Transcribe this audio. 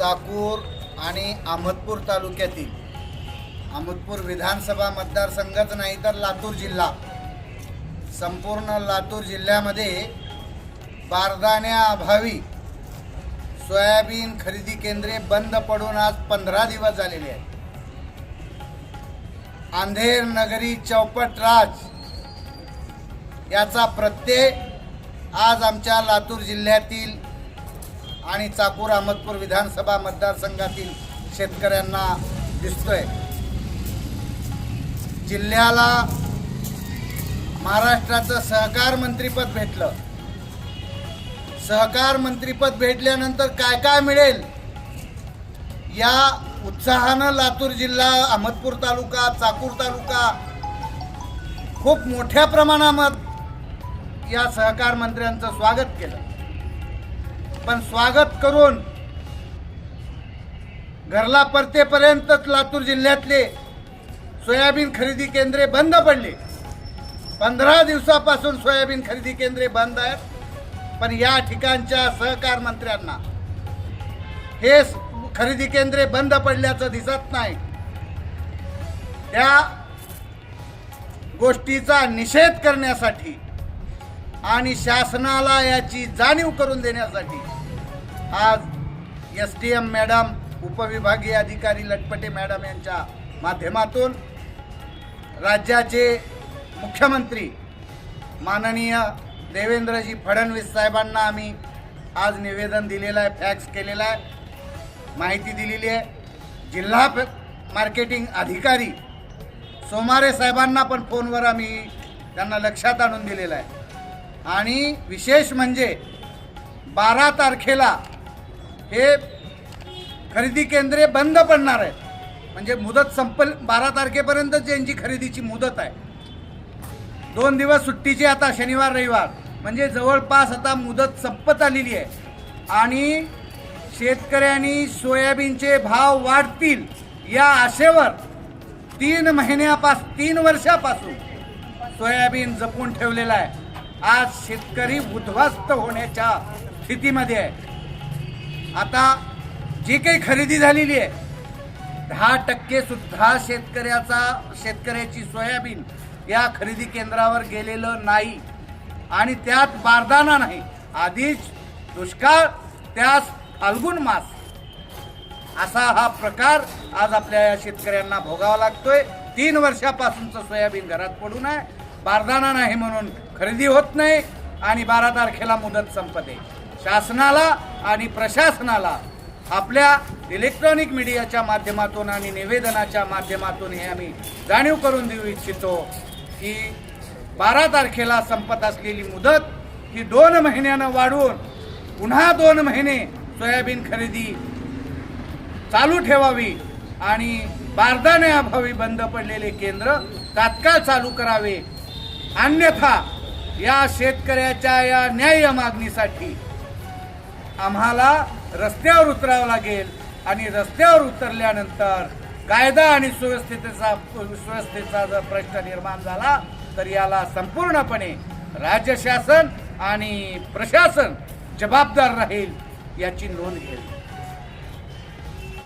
चाकूर आणि अहमदपूर तालुक्यातील. अहमदपूर विधानसभा मतदारसंघच नाही तर लातूर जिल्हा. संपूर्ण लातूर जिल्ह्यामध्ये बारदाण्याअभावी सोयाबीन खरेदी केंद्रे बंद पडून आज पंधरा दिवस झालेले आहेत. अंधेर नगरी चौपट राज याचा प्रत्यय आज आमच्या लातूर जिल्ह्यातील आणि चाकूर अहमदपूर विधानसभा मतदारसंघातील शेतकऱ्यांना दिसतोय. जिल्ह्याला महाराष्ट्राचं सहकार मंत्रीपद भेटलं. सहकार मंत्रीपद भेटल्यानंतर काय काय मिळेल? या उत्साहानं लातूर जिल्हा अहमदपूर तालुका चाकूर तालुका खूप मोठ्या प्रमाणात या सहकार मंत्र्यांचं स्वागत केलं. पण स्वागत करून घरला परतेपर्यंतच लातूर जिल्ह्यातले सोयाबीन खरेदी केंद्रे बंद पडले. पंधरा दिवसापासून सोयाबीन खरेदी केंद्रे बंद आहेत. पण या ठिकाणच्या सहकार मंत्र्यांना हे खरेदी केंद्रे बंद पडल्याचं दिसत नाही. त्या गोष्टीचा निषेध करण्यासाठी आणि शासनाला याची जाणीव करून देण्यासाठी आज एस टी एम मॅडम उपविभागीय अधिकारी लटपटे मॅडम यांच्या माध्यमातून राज्याचे मुख्यमंत्री माननीय देवेंद्रजी फडणवीस साहेबांना आम्ही आज निवेदन दिलेलं आहे फॅक्स केलेला आहे. माहिती दिलेली आहे. जिल्हा मार्केटिंग अधिकारी सोमारे साहेबांना पण फोनवर आम्ही त्यांना लक्षात आणून दिलेलं आहे. आणि विशेष म्हणजे बारा तारखेला हे खरेदी केंद्रे बंद पडणार आहेत. म्हणजे मुदत संपल बारा तारखेपर्यंत ज्यांची खरेदीची मुदत आहे. दोन दिवस सुट्टीची आता शनिवार रविवार. म्हणजे जवळपास आता मुदत संपत आलेली आहे. आणि शेतकऱ्यांनी सोयाबीनचे भाव वाढतील या आशेवर तीन महिन्यापास तीन वर्षापासून सोयाबीन जपून ठेवलेला आहे. आज शेतकरी उद्ध्वस्त होण्याच्या स्थितीमध्ये आहे. आता जी काही खरेदी झालेली आहे दहा टक्के सुद्धा शेतकऱ्याचा शेतकऱ्याची सोयाबीन या खरेदी केंद्रावर गेलेलं नाही. आणि त्यात बारदाना नाही. आधीच दुष्काळ त्यास फाल्गुन मास. असा हा प्रकार आज आपल्या या शेतकऱ्यांना भोगावा लागतोय. तीन वर्षापासूनचं सोयाबीन घरात पडून आहे बारदाना नाही म्हणून खरेदी होत नाही. आणि बारा तारखेला मुदत संपते शासनाला आणि प्रशासनाला आपल्या इलेक्ट्रॉनिक मीडियाच्या माध्यमातून आणि निवेदनाच्या माध्यमातून हे आम्ही जाणीव करून देऊ इच्छितो की बारा तारखेला संपत असलेली मुदत ही दोन महिन्यानं वाढवून पुन्हा दोन महिने सोयाबीन खरेदी चालू ठेवावी आणि बारदाण्याअभावी बंद पडलेले केंद्र तात्काळ चालू करावे. अन्यथा या शेतकऱ्याच्या या न्याय्य मागणीसाठी आम्हाला रस्त्यावर उतरावं लागेल आणि रस्त्यावर उतरल्यानंतर कायदा आणि सुव्यवस्थेचा सुव्यवस्थेचा जर प्रश्न निर्माण झाला तर याला संपूर्णपणे राज्य शासन आणि प्रशासन जबाबदार राहील याची नोंद घेईल.